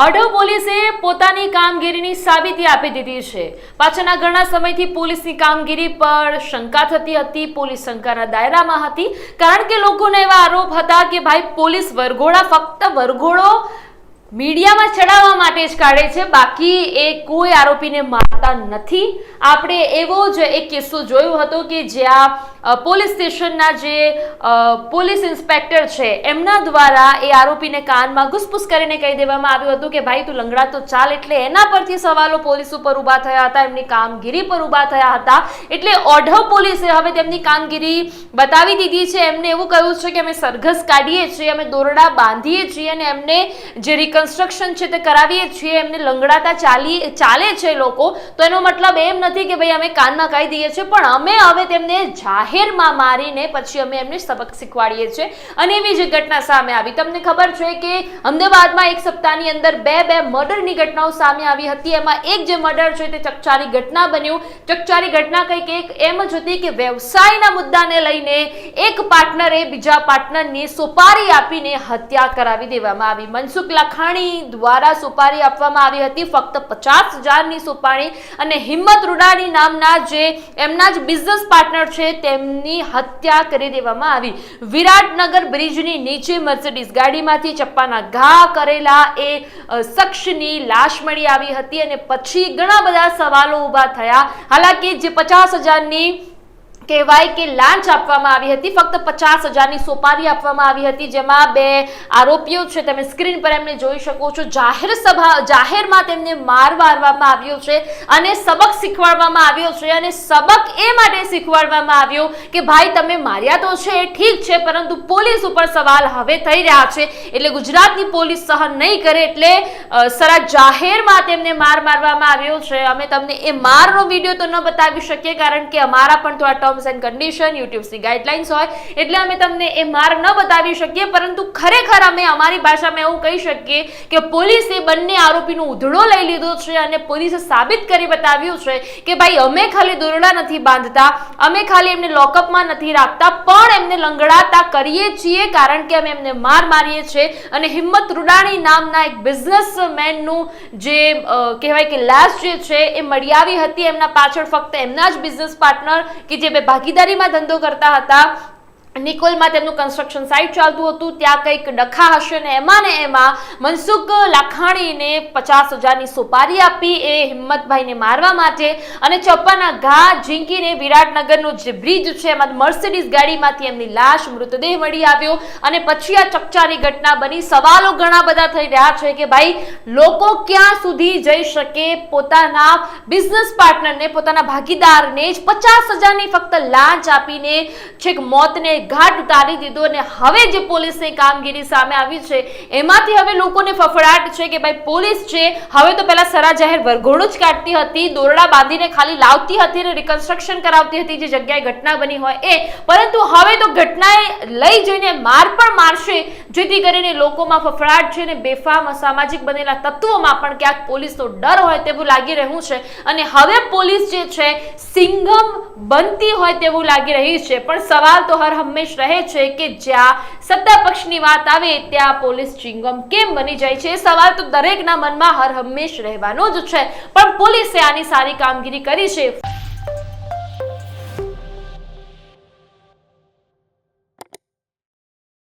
અઢવ પોલીસે પોતાની કામગીરીની સાબિતી આપી દીધી છે. પાછળના ઘણા સમયથી પોલીસની કામગીરી પર શંકા થતી હતી. પોલીસ શંકાના દાયરામાં હતી. કારણ કે લોકોને એવા આરોપ હતા કે ભાઈ, પોલીસ વરઘોડા ફક્ત વરઘોડો મીડિયામાં ચડાવવા માટે જ કાઢે છે. બાકી એ કોઈ આરોપીને મારતા નથી. આપણે એવો જ એક કિસ્સો જોયો હતો કે જ્યાં પોલીસ સ્ટેશનના જે પોલીસ ઇન્સ્પેક્ટર છે, એમના દ્વારા એ આરોપીને કાનમાં ઘુસપુસ કરીને કહી દેવામાં આવ્યું હતું કે, ભાઈ, તું લંગડા તો ચાલ. એટલે એના પરથી સવાલો પોલીસ ઉપર ઊભા થયા હતા, એમની કામગીરી પર ઊભા થયા હતા. એટલે ઓઢવ પોલીસે હવે તેમની કામગીરી બતાવી દીધી છે. એમને એવું કહ્યું છે કે, અમે સરઘસ કાઢીએ છીએ, અમે દોરડા બાંધીએ છીએ અને એમને જે રિકન્સ્ટ્રક્શન છે તે કરાવીએ છીએ. એમને લંગડાતા ચાલી, ચાલે છે લોકો. તો એનો મતલબ એમ નથી કે, ભાઈ, અમે કાનમાં કહી દઈએ છીએ. પણ અમે હવે તેમને જાહેરમાં મારીને પછી અમે એમને સબક શીખવાડીએ છીએ. અને એવી જ ઘટના સામે આવી. તમને ખબર છે કે અમદાવાદમાં એક સપ્તાહની અંદર બે બે મર્ડરની ઘટનાઓ સામે આવી હતી. એમાં એક જે મર્ડર છે તે ચકચારી ઘટના બન્યું. ચકચારી ઘટના કંઈક એક એમ જ હતી કે વ્યવસાયના મુદ્દાને લઈને એક પાર્ટનરે બીજા પાર્ટનરની સુપારી આપીને હત્યા કરાવી દેવામાં આવી. મનસુખ લાખાણી દ્વારા સુપારી આપવામાં આવી હતી. ફક્ત પચાસ હજારની સુપારી અને હિંમત રૂડાણી નામના જે એમના જ બિઝનેસ પાર્ટનર છે તેમની હત્યા કરી દેવામાં આવી. વિરાટનગર બ્રિજની નીચે મર્સિડીઝ ગાડીમાંથી ચપ્પાના ઘા કરેલા એ શખ્સની લાશ મળી આવી હતી અને પછી ઘણા બધા સવાલો ઊભા થયા. હાલાકી જે પચાસ હજારની કહેવાય કે લાંચ આપવામાં આવી હતી. ફક્ત પચાસ હજારની સોપારી આપવામાં આવી હતી. જેમાં બે આરોપીઓ છે, તમે સ્ક્રીન પર એમને જોઈ શકો છો. જાહેર સભા, જાહેરમાં તેમને માર મારવામાં આવ્યો છે અને સબક શીખવાડવામાં આવ્યો છે અને સબક એ માટે શીખવાડવામાં આવ્યો કે ભાઈ, તમે માર્યા તો છે એ ઠીક છે, પરંતુ પોલીસ ઉપર સવાલ હવે થઈ રહ્યા છે. એટલે ગુજરાતની પોલીસ સહન નહીં કરે એટલે સરા જાહેરમાં તેમને માર મારવામાં આવ્યો છે. અમે તમને એ મારનો વીડિયો તો ન બતાવી શકીએ, કારણ કે અમારા પણ થોડા ટર્મ્સ એન્ડ કન્ડિશન યુટ્યુબની ગાઈડલાઇન્સ હોય, એટલે અમે તમને એ માર ન બતાવી શકીએ, પરંતુ ખરેખર અમે અમારી ભાષામાં એવું કહી શકીએ કે પોલીસે બંને આરોપીનો ઉધડો લઈ લીધો છે અને પોલીસે સાબિત કરી બતાવ્યું છે કે ભાઈ, અમે ખાલી દોરડા નથી બાંધતા, અમે ખાલી એમને લોકઅપમાં નથી રાખતા, પણ એમને લંગડાતા કરીએ છીએ, કારણ કે અમે એમને માર મારીએ છીએ. અને હિંમત રૂડાણી નામના એક બિઝનેસમેનનું જે કહેવાય કે લાશ જે છે, એ મળી આવી હતી. એમના પાછળ ફક્ત એમના જ બિઝનેસ પાર્ટનર કે જે બે ભાગીદારીમાં ધંધો કરતા હતા. નિકોલમાં તેમનું કન્સ્ટ્રક્શન સાઇટ ચાલતું હતું, ત્યાં કંઈક ડખા હશે ને એમાં ને એમાં મનસુખ લાખાણીને પચાસ હજારની સોપારી આપી એ હિંમતભાઈને મારવા માટે અને ચપ્પાના ઘા ઝીંકીને વિરાટનગરનો જે બ્રિજ છે, એમાં મર્સિડીઝ ગાડીમાંથી એમની લાશ, મૃતદેહ મળી આવ્યો અને પછી આ ચકચારી ઘટના બની. સવાલો ઘણા બધા થઈ રહ્યા છે કે ભાઈ, લોકો ક્યાં સુધી જઈ શકે? પોતાના બિઝનેસ પાર્ટનરને પોતાના ભાગીદારને જ પચાસ હજારની ફક્ત લાંચ આપીને છેક મોતને ઘાટ ઉતારી દીધો અને હવે જે પોલીસની કામગીરી સામે આવી છે, એમાંથી હવે લોકોને ફફડાટ છે કે ભાઈ પોલીસ છે, હવે તો પહેલા સરા જાહેર વરઘોડું જ કાઢતી હતી, દોરડા બાંધીને ખાલી લાવતી હતી અને રિકન્સ્ટ્રક્શન કરાવતી હતી, જે જગ્યાએ ઘટના બની હોય એ. પરંતુ હવે તો ઘટનાએ લઈ જઈને માર પણ મારશે જેથી કરીને લોકોમાં ફફડાટ છે અને બેફામ અસામાજિક બનેલા તત્વોમાં પણ ક્યાંક પોલીસનો ડર હોય તેવું લાગી રહ્યું છે. અને હવે પોલીસ જે છે સિંઘમ બનતી હોય તેવું લાગી રહી છે. પણ સવાલ તો હર હંમેશ રહે છે કે જ્યાં સત્તા પક્ષની વાત આવે, ત્યાં પોલીસ ચિંગમ કેમ બની જાય છે? એ સવાલ તો દરેકના મનમાં હર હંમેશ રહેવાનો જ છે. પણ પોલીસે આની સારી કામગીરી કરી છે.